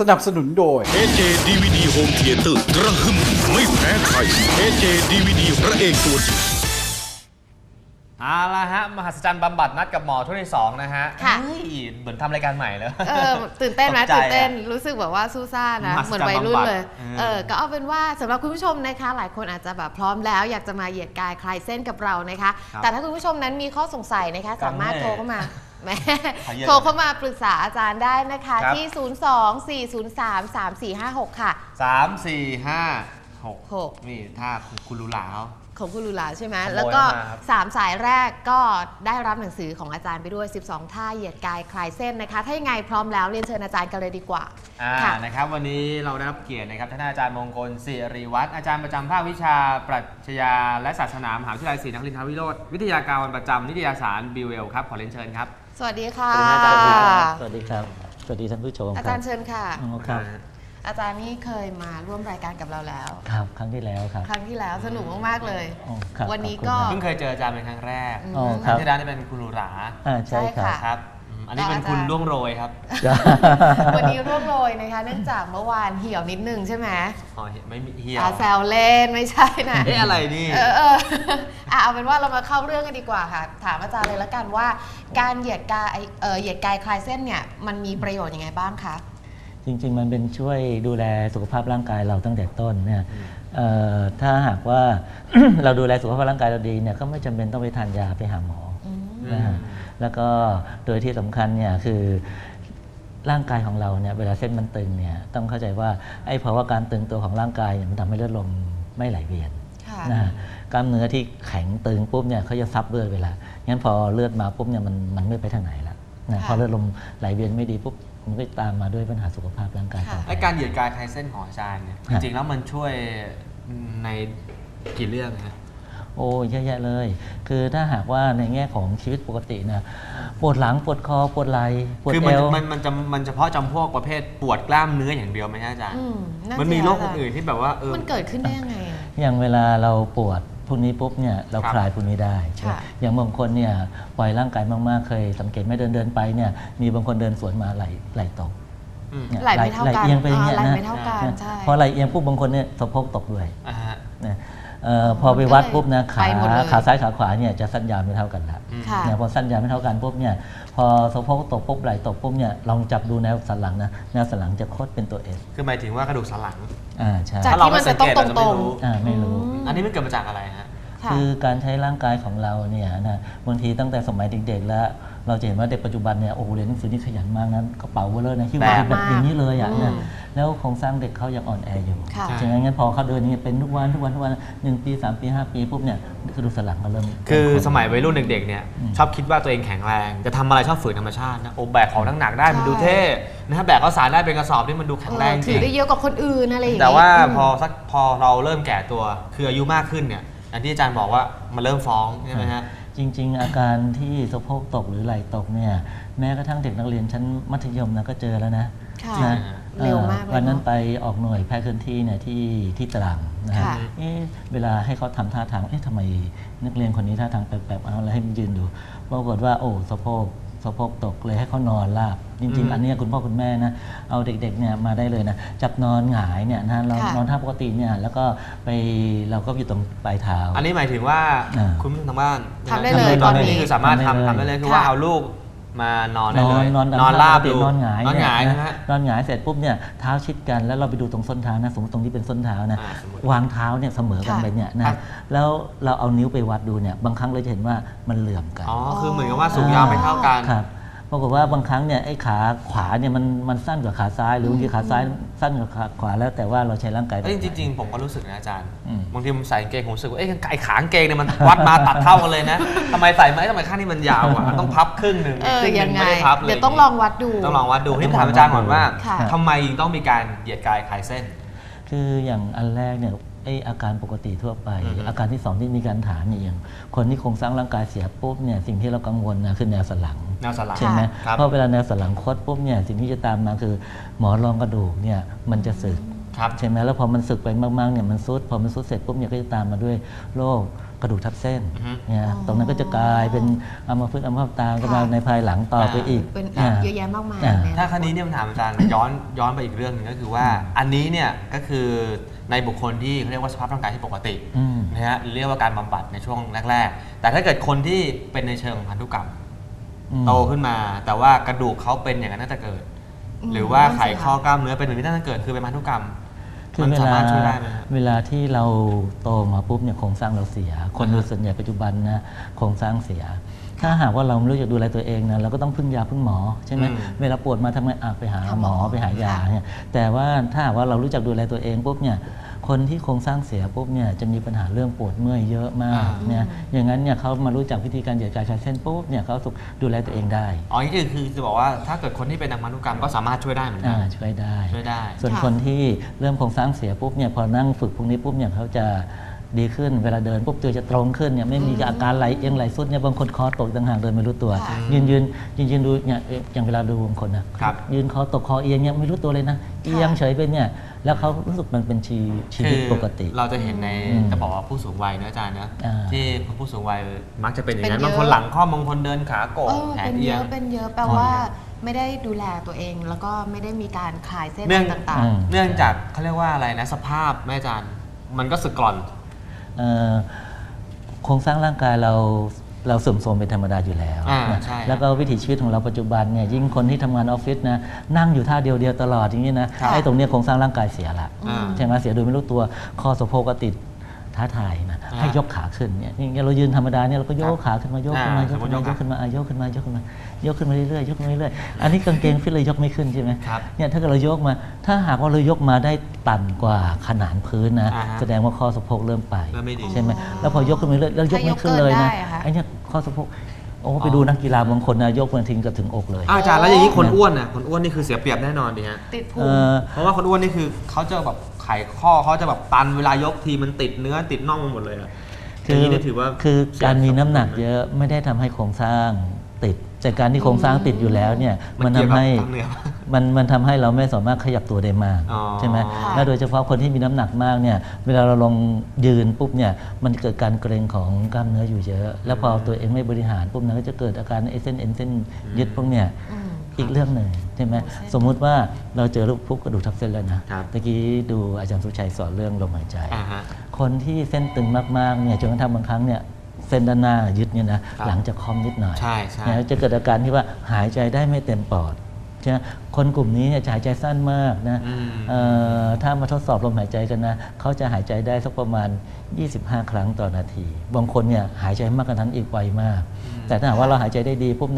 สนับสนุนโดย AJ DVD Home Theater กระหึ่มไม่แพ้ใคร AJ DVD พระเอกตัวจริงเอาละฮะ มหัศจรรย์บำบัดนัดกับหมอทุกที่สองนะฮะค่ะ เฮ้ยเหมือนทำรายการใหม่เลย เออตื่นเต้นไหมตกใจตื่นเต้นอะรู้สึกแบบว่าสู้ซ่านะ มหัศจรรย์เหมือนวัยรุ่นเลยบำบัดเออก็เอาเป็นว่าสำหรับคุณผู้ชมนะคะ หลายคนอาจจะแบบพร้อมแล้ว อยากจะมาเหยียดกายคลายเส้นกับเรานะคะ ครับแต่ถ้าคุณผู้ชมนั้นมีข้อสงสัยนะคะ สามารถแม่โทรเข้ามา แหมขอเยอะโทรเข้ามาปรึกษาอาจารย์ได้นะคะครับที่ 024033456 ค่ะสามสี่ห้าหกหกนี่ถ้าคุณรู้หลาวของคุณลูลาใช่ไหมขโมยแล้วก็มาครับ3สายแรกก็ได้รับหนังสือของอาจารย์ไปด้วย 12 ท่าเหยียดกายคลายเส้นนะคะ ถ้ายังไงพร้อมแล้วเรียนเชิญอาจารย์กันเลยดีกว่า อ่าค่ะนะครับ วันนี้เราได้รับเกียรตินะครับ ท่านอาจารย์มงคลศิริวัฒน์อาจารย์ประจำภาควิชา ปรัชญาและศาสนามหาวิทยาลัยศรีนครินทรวิโรธวิทยาการวันประจำนิตยสารบิวเอลครับ ขอเรียนเชิญครับ สวัสดีค่ะ สวัสดีครับอาจารย์ครับสวัสดีครับ สวัสดีท่านผู้ชมอาคจารัรย์เชิญค่ะ อ๋อครับ อาจารย์นี่เคยมาร่วมรายการกับเราแล้ว ครับ ครั้งที่แล้วครับ ครั้งที่แล้วสนุกมากๆเลย อ๋อครับวันนี้ขอบคุณก็ครับเพิ่งเคยเจออาจารย์เป็นครั้งแรกอืมอ๋อคครั้รังบที่แล้วนี่เป็นคุณหรูหรา อ่าใช่คใช่รับค่ะ ครับ อืมอันนี้เป็นคุณล่วงโรยครับวันนี้ร่วมโรยนะคะ เนื่องจากเมื่อวานเหี่ยวนิดนึงใช่ไหมอ๋อไม่มีเหี่ยวอาแซวเล่นไม่ใช่นะเอ๊ะอะไรนี่เออเอออะเอาเป็นว่าเรามาเข้าเรื่องกันดีกว่าค่ะ ถามอาจารย์เลยละกันว่า การเหยียดกายเอ่อเหยียดกายคลายเส้นเนี่ยมันมีประโยชน์ยังไงบ้างคะจริง ๆ มันเป็นช่วยดูแลสุขภาพร่างกายเราตั้งแต่ต้นเนี่ยเอ่อถ้าหากว่าเราดูแลสุขภาพร่างกายเราดีเนี่ยก็ไม่จำเป็นต้องไปทานยาไปหาหมออม นะฮะแล้วก็โดยที่สำคัญเนี่ยคือร่างกายของเราเนี่ยเวลาเส้นมันตึงเนี่ยต้องเข้าใจว่าไอ้ภาวะการตึงตัวของร่างกายเนี่ยมันทำให้เลือดลมไม่ไหลเวียนค่ะนะฮะกล้ามเนื้อที่แข็งตึงปุ๊บเนี่ยเขาจะซับเลือดเวลางั้นพอเลือดมาปุ๊บเนี่ยมันมันไม่ไปทางไหนละนะค่ะพอเลือดลมไหลเวียนไม่ดีปุ๊บมันก็ตามมาด้วยปัญหาสุขภาพร่างกายค่ะต่อไปไอการเหยียดกายคลายเส้นของอาจารย์เนี่ยจฮะริงๆแล้วมันช่วยในกี่เรื่องนะ โอ้เยอะแยะเลย คือถ้าหากว่าในแง่ของชีวิตปกตินะปวดหลังปวดคอปวดไหล่ปวดคือเอมันว มันมันจะมันเฉพาะจำพวกประเภทปวดกล้ามเนื้ออย่างเดียวไหมฮะอาจารย์ อืมามันมีโรคเสียอื่นๆที่แบบว่าเออ มันเกิดขึ้นได้ยังไงอะ อย่างเวลาเราปวดพวกนี้ปุ๊บเนี่ยเราครับ คลายพวกนี้ได้ใช่ไหมค่ะ อย่างบางคนเนี่ยปล่อยร่างกายมากๆเคย สังเกตไหมเดินเดินๆไปเนี่ยมีบางคนเดินสวนมาไหลไหลตกอืมนี่ยไหลไม่เท่ากันเอียงไปอย่างเงี้ยอ่าไหลนะไม่เท่ากันนะใช่ พอไหลเอียงปุ๊บบางคนเนี่ยสะโพกตกด้วยอ่าฮะ นะ เอ่อพอไปวัดปุ๊บนะขาไปหมดเลย ขาซ้ายขาขวาเนี่ยจะสั้นยาวไม่เท่ากันละอืม ค่ะ เนี่ยพอสั้นยาวไม่เท่ากันปุ๊บเนี่ยพอสะโพกตกปุ๊บไหลตกปุ๊บเนี่ยลองจับดูแนวสันหลังนะแนวสันหลังจะโคตรเป็นตัวเอสคือหมายถึงว่ากระดูกสันหลัง อ่าใช่จากถ้าเราที่ไม่มันสัจะงต้อเกงตตเราจะไม่รงรู้ อ่าไม่รู้ อืม อันนี้มันเกิดมาจากอะไรฮะ ค่ะ คือการใช้ร่างกายของเราเนี่ยนะบางทีตั้งแต่สมัยเด็กๆแล้ว เราจะเห็นว่าเด็กปัจจุบันเนี่ยโอ้โหเรียนหนังสือนี่ขยันมากนั้นกระเป๋าเวอร์เลยนะที่วางแบกแบบอย่างนี้เลยอะอืมนะแล้วโครงสร้างเด็กเขายังอ่อนแออยู่ค่ะฉะนั้นงั้นพอเขาเดินอย่างนี้เป็นทุกวันทุกวันทุกวันหนึ่งปีสามปีห้าปีปุ๊บเนี่ยกระดูกสันหลังเขาเริ่มคือสมัยวัยรุ่นเด็กๆเนี่ยอืมชอบคิดว่าตัวเองแข็งแรง จะทำอะไรชอบฝืนธรรมชาตินะโอ้แบกของหนักๆได้มันใช่ดูเท่นะฮะแบกข้าวสารได้เป็นกระสอบที่มันดูแข็งแรงเออจถืริองได้เยอะกว่าคนอื่นอะไรอย่างแต่งี้ว่าอืมพอสักพอเราเริ่มแก่ตัวคืออายุมากขึ้นเนี่ยอย่างที่อาจารย์บอกว่ามันเริ่มฟ้องใช่ไหมฮะ จริง ๆ อาการที่สะโพกตกหรือไหล่ตกเนี่ยแม้กระทั่งเด็กนักเรียนชั้นมัธยมนะก็เจอแล้วนะค่ะนะเร็วมากเลยอ่อวันนั้นเนอะไปออกหน่วยแพทย์เคลื่อนที่เนี่ยที่ที่ตรังนะฮะค่ะ เอ๊ะเวลาให้เขาทำท่าทางเอ๊ะทำไมนักเรียนคนนี้ท่าทางแปลกๆเอาแล้วให้มันยืนดูปรากฏว่าโอ้สะโพก สะโพกตกเลยให้เขานอนราบจริงอืมๆอันเนี้ยคุณพ่อคุณแม่นะเอาเด็กๆเนี่ยมาได้เลยนะจับนอนหงายเนี่ยนะเราค่ะนอนท่าปกติเนี่ยแล้วก็ไปเราก็อยู่ตรงปลายเท้า อันนี้หมายถึงว่าอ่าคุณทางบ้านทำได้เลยคือตอนตอนนี้นี้คือสามารถทำทำทำได้ได้เลเลยยคือว่าค่ะเอาลูก มานอนนได้อเลนยนอนนอนตมราบปกติดูนอนหงายนอนหงายเยนะฮะ นอนหงายเสร็จปุ๊บเนี่ยเท้าชิดกันแล้วเราไปดูตรงส้นเท้านะสมมติตรงที่เป็นส้นเท้านะอ่าสมมุติวางเท้าเนี่ยเสมอกันค่ะ ไปเนี่ยครันะบแล้วเราเอานิ้วไปวัดดูเนี่ยบางครั้งเราจะเห็นว่ามันเหลื่อมกัน อ๋อคือเหมือนกับว่าสูงยาวไม่เท่ากัน ครับป รากฏว่าบางครั้งเนี่ยไอ้ขาขวาเนี่ยมันมันสั้นกว่าขาซ้าย หรือบางทีขาซ้ายสั้นกว่าขาขวาแล้วแต่ว่าเราใช้ร่างกายแบบเอ้ยไหนจริงๆผมก็รู้สึกนะอาจารย์อืมบางทีผมใส่กางเกงผมรู้สึกว่าเอ้ยไก่ขางเกงเนี่ยมันวัดมาตัดเท่ากันเลยนะทำไมใส่ไหมทำไมข้างนี้มันยาวอะมันต้องพับครึ่งหนึ่งเออครึ่งหยันึ่งงไงไม่ได้พับเลยเดี๋ยวต้องลองวัดดูต้องลองวัดดูนี่ถามอาจารย์ก่อนว่าค่ะทำไมต้องมีการเหยียดกายคลายเส้น คืออย่างอันแรกเนี่ย ไออาการปกติทั่วไปอือฮึอาการที่สองที่มีการถามเนี่ยอย่างคนที่โครงสร้างร่างกายเสียปุ๊บเนี่ยสิ่งที่เรากังวลนะคือแนวสันหลังแนวสันหลังใช่ไหมครับเพราะเวลาแนวสันหลังคดปุ๊บเนี่ยสิ่งที่จะตามมาคือ หมอนรองกระดูกเนี่ยมันจะสึกครับใช่ไหมแล้วพอมันสึกไปมากๆเนี่ยมันซุดพอมันซุดเสร็จปุ๊บเนี่ยก็จะตามมาด้วยโรค กระดูกทับเส้นอือฮึเนี่ยอ๋อตรงนั้นก็จะกลายเป็นอัมพฤกษ์อัมพาตตามกันมาค่ะในภายหลังต่อไปอีกเป็นอ่าเยอะแยะมากมายอ่าเนี่ยถ้าครั้นี้เนี่ยผมถามอาจารย์ย้อนย้อนไปอีกเรื่องหนึงก็คือว่า อันนี้เนี่ยก็คือในบุคคลที่เขาเรียกว่าสภาพร่างกายที่ปกติอืมนะฮะเรียกว่าการบำบัดในช่วงแรก ๆ แต่ถ้าเกิดคนที่เป็นในเชิงพันธุกรรมอืมโตขึ้นมา แต่ว่ากระดูกเขาเป็นอย่างนั้นตั้งแต่เกิดอืมหรือว่านั่นสิไขข้อกล้ามเนื้อเป็นแบบนี้ตั้งแต่เกิดคือเป็นพันธุกรรมคือ มันเวสาลามารถช่วยได้ไหมฮะเวลาที่เราโตมาปุ๊บเนี่ยโครงสร้างเราเสีย คนอ่าฮะโดยส่วนใหญ่ปัจจุบันนะโครงสร้างเสีย ถ้าหากว่าเราไม่รู้จักดูแลตัวเองนะเราก็ต้องพึ่งยาพึ่งหมอใช่ไหมอืมเวลาปวดมาทำไงอะไปหาหาหหมมออไปหายาค่ะเนี่ยแต่ว่าถ้าหากว่าเรารู้จักดูแลตัวเองปุ๊บเนี่ย คนที่โครงสร้างเสียปุ๊บเนี่ยจะมีปัญหาเรื่องปวดเมื่อยเยอะมากอ่าเนี่ยอย่างนั้นเนี่ยเขามารู้จักวิธีการเหยียดกายคลายเส้นปุ๊บเนี่ยเขาสุขดูแลตัวเองได้อ๋อนี่คือคือจะบอกว่าถ้าเกิดคนที่เป็นทางพันธุกรรมก็สามารถช่วยได้เหมือนกัอ่านช่วยได้ช่วยได้ ส่วนค่ะคนที่เริ่มโครงสร้างเสียปุ๊บเนี่ยพอนั่งฝึกพวกนี้ปุ๊บเนี่ยเขาจะดีขึ้นเวลาเดินปุ๊บตัวจะตรงขึ้นเนี่ยไม่มีอาการไหลเอียงไหลสุดเนี่ยบางคนคอตกต่างหากเดินไม่รู้ตัวค่ะยืนยืนยืนยืนดูเนี่ยเอ๊ะอย่างเวลาดูบางคนนะครับยืนคอตกคอเอียงเนี่ยไม่รู้ตัวเลยนะเอียงเฉยไปเนี่ย แล้วเขารู้สึกมันเป็นชีชีวิตปกติ เราจะเห็นในอืมจะบอกว่าผู้สูงวัยเนอะอาจารย์เนอะอ่าที่ผู้สูงวัยมักจะเป็นอย่างนั้นเป็นเยอะบางคนหลังข้อมบางคนเดินขาโก่เองอแขเป็นนเอีเยยงอะเป็นเยอะแปลว่าไม่ได้ดูแลตัวเอง แล้วก็ไม่ได้มีการคลายเส้นเนื่องต่างอืมเนื่องจากเขาเรียกว่าอะไรนะสภาพแม่อาจารย์ มันก็สึกกร่อนเอ่อโครงสร้างร่างกายเรา เราเสื่อมโทรมเป็นธรรมดาอยู่แล้วอ่านะใช่แล้วก็วิถีชีวิตของเราปัจจุบันเนี่ยยิ่งคนที่ทำงานออฟฟิศนะนั่งอยู่ท่าเดียวๆตลอดอย่างนี้นะครับไอ้ตรงเนี้ยโครงสร้างร่างกายเสียละอ่าใช่ไหมเสียโดยไม่รู้ตัวคอสะโพกก็ติด ท้าทายนะอ่าให้ยกขาขึ้นเนี่ยนี่เรายืนธรรมดาเนี่ยเราก็โยกขาขึ้นมายกขึ้นมาอ่ายกขึ้นมายสมมุติกขึ้นมาอะยกขึ้นมายกขึ้นมายกขึ้นมาเรื่อยๆยกขึ้นมาเรื่อยๆอันนี้กางเกงฟิตเลยยกไม่ขึ้นใช่ไหมครับเนี่ยถ้าเกิดเรายกมา ถ้าหากว่าเรายกมาได้ต่ำกว่าขนานพื้นนะอ่าฮะแสดงว่าข้อสะโพกเริ่มไปเริ่มไม่ดีใช่ไหมแล้วพอยกขึ้นมาเรื่อยแล้วยกไม่ขึ้นเลยนะไอ้เนี่ยข้อสะโพก โอ้ไปดูนักกีฬาบางคนนะยกมาทิ้งกับถึงอกเลยอ้าวอาจารย์แล้วอย่างนี้คนอ้วนน่ะคนอ้วนนี่คือเสียเปรียบแน่นอนดิฮะๆติดพุเองอ เพราะว่าคนอ้วนนี่คือเขาจะแบบไขข้อเขาจะแบบตันเวลายกทีมันติดเนื้อติดน่องไปหมดเลยอะ คืย่างอนี้เนี่ยถือว่าคือการมีน้ำหนักเยอะไม่ได้ทำให้โครงสร้างติดจากการที่โครงสร้างติดอยู่แล้วเนี่ยมัมันนเกี่ยวทำกับให้กล้ามเนื้อมันมันทำให้เราไม่สามารถขยับตัวได้มากอ๋อใช่ไหมค่ะและโดยเฉพาะคนที่มีน้ำหนักมากเนี่ยเวลาเราลงยืนปุ๊บเนี่ยมันเกิดการเกร็งของกล้ามเนื้ออยู่เยอะ แล้วพอตัวเองไม่บริหารปุ๊บเนี่ยก็จะเกิดอาการไอ้เส้นเอ็นเส้นยึดพวกเนี่ยอืมอีกเรื่องหนึ่งใช่ไหมเส้นสมมุติว่าเราเจอรูปปุ๊บกระดูกทับเส้นแล้วนะครับตะกี้ดูอาจารย์สุชัยสอนเรื่องลมหายใจอ่าฮะ คนที่เส้นตึงมากๆเนี่ยจนกระทั่งบางครั้งเนี่ยเส้นด้านหน้ายึดเนี่ยนะครับหลังจากคอมนิดหน่อยใช่ใช่เนี่ยจะเกิดอาการที่ว่าหายใจได้ไม่เต็มปอดใช่ไหมคนกลุ่มนี้เนี่ยจะหายใจสั้นมากนะอืมเอ่อถ้ามาทดสอบลมหายใจกันนะเขาจะหายใจได้สักประมาณ 25 ครั้งต่อนาที บางคนเนี่ยหายใจมากกว่านั้นอีกไวมาก แต่ถ้าหากว่าเราหายใจได้ดีปุ๊บเนี่ย